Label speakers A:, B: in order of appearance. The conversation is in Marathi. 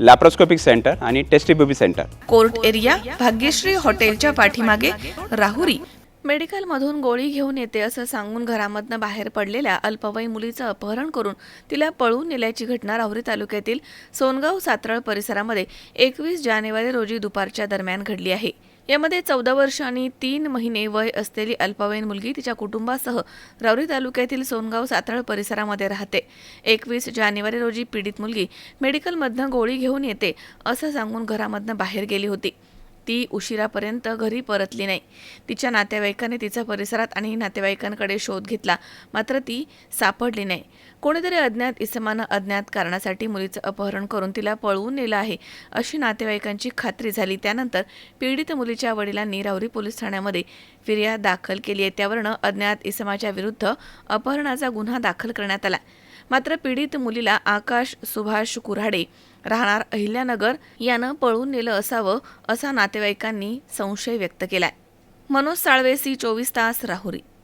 A: लॅप्रोस्कोपिक सेंटर आणि test baby centre
B: court area Bhagyashree हॉटेलच्या पाठीमागे राहुरी. मेडिकल मधून गोळी घेऊन येते असं सांगून घरामधनं बाहेर पडलेल्या अल्पवयीन मुलीचं अपहरण करून तिला पळून नेल्याची घटना राहुरी तालुक्यातील सोनगाव सातरळ परिसरामध्ये एकवीस जानेवारी रोजी दुपारच्या दरम्यान घडली आहे. यामध्ये चौदा वर्ष आणि तीन महिने वय असलेली अल्पवयीन मुलगी तिच्या कुटुंबासह राऊरी तालुक्यातील सोनगाव सातळ परिसरामध्ये राहते. एकवीस जानेवारी रोजी पीडित मुलगी मेडिकलमधनं गोळी घेऊन येते असं सांगून घरामधनं बाहेर गेली होती. ती उशिरापर्यंत घरी परतली नाही. तिच्या नातेवाईकाने तिचा परिसरात आणि नातेवाईकांकडे शोध घेतला. मात्र ती सापडली नाही. कोणीतरी अज्ञात इसमानं अज्ञात कारणासाठी मुलीचं अपहरण करून तिला पळवून नेलं आहे अशी नातेवाईकांची खात्री झाली. त्यानंतर पीडित मुलीच्या वडिलांनी राहुरी पोलीस ठाण्यामध्ये फिर्याद दाखल केली आहे. त्यावरनं अज्ञात इसमाच्या विरुद्ध अपहरणाचा गुन्हा दाखल करण्यात आला. मात्र पीडित मुलीला आकाश सुभाष कुऱ्हाडे राहणार अहिल्यानगर यानं पळून नेलं असावं असा नातेवाईकांनी संशय व्यक्त केलाय. मनोज साळवे सी चोवीस तास राहुरी.